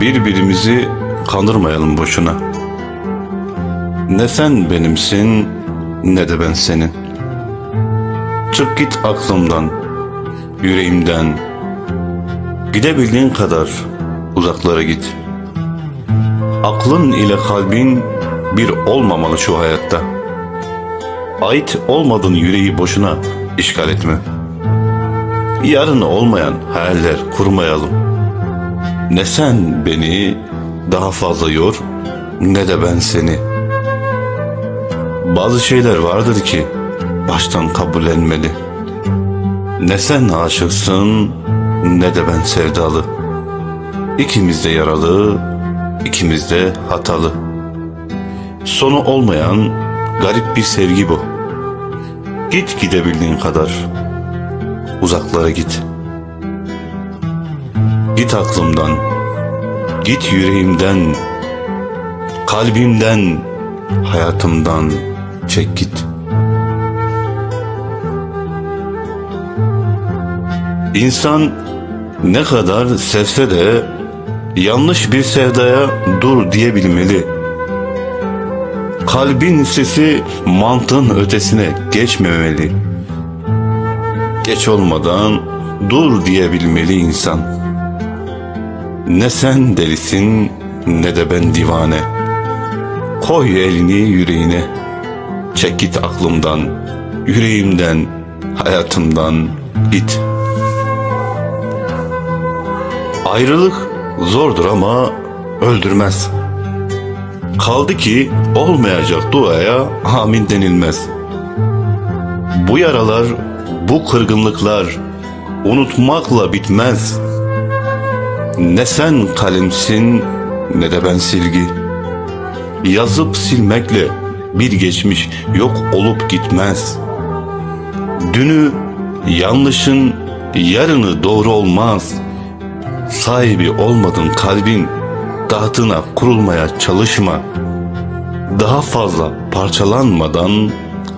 Birbirimizi kandırmayalım boşuna. Ne sen benimsin ne de ben senin. Çık git aklımdan, yüreğimden. Gidebildiğin kadar uzaklara git. Aklın ile kalbin bir olmamalı şu hayatta. Ait olmadığın yüreği boşuna işgal etme. Yarın olmayan hayaller kurmayalım. Ne sen beni daha fazla yor ne de ben seni. Bazı şeyler vardır ki baştan kabullenmeli. Ne sen aşıksın ne de ben sevdalı. İkimiz de yaralı, ikimiz de hatalı. Sonu olmayan garip bir sevgi bu. Git gidebildiğin kadar. Uzaklara git. Git aklımdan. Git yüreğimden. Kalbimden, hayatımdan çek git. İnsan ne kadar sevse de yanlış bir sevdaya dur diyebilmeli. Kalbin sesi mantığın ötesine geçmemeli. Geç olmadan dur diyebilmeli insan. Ne sen delisin ne de ben divane. Koy elini yüreğine. Çek git aklımdan, yüreğimden, hayatımdan git. Ayrılık zordur ama öldürmez. Kaldı ki olmayacak duaya amin denilmez. Bu yaralar, bu kırgınlıklar unutmakla bitmez. Ne sen kalemsin ne de ben silgi. Yazıp silmekle bir geçmiş yok olup gitmez. Dünü yanlışın yarını doğru olmaz. Sahibi olmadın kalbin tahtına kurulmaya çalışma. Daha fazla parçalanmadan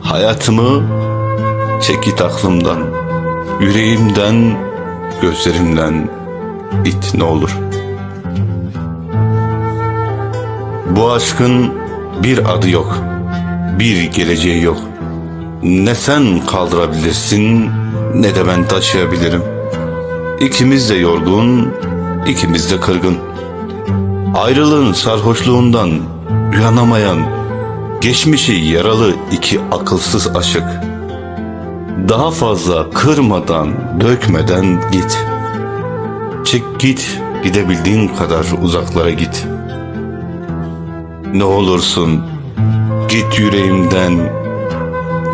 hayatımı çekit aklımdan, yüreğimden, gözlerimden it ne olur. Bu aşkın bir adı yok, bir geleceği yok. Ne sen kaldırabilirsin ne de ben taşıyabilirim. İkimiz de yorgun, ikimiz de kırgın. Ayrılığın sarhoşluğundan uyanamayan, geçmişi yaralı iki akılsız aşık. Daha fazla kırmadan, dökmeden git. Çık git, gidebildiğin kadar uzaklara git. Ne olursun, git yüreğimden,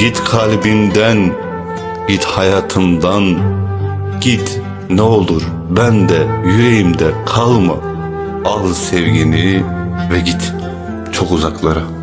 git kalbimden, git hayatımdan, git ne olur ben de yüreğimde kalma. Al sevgini ve git çok uzaklara.''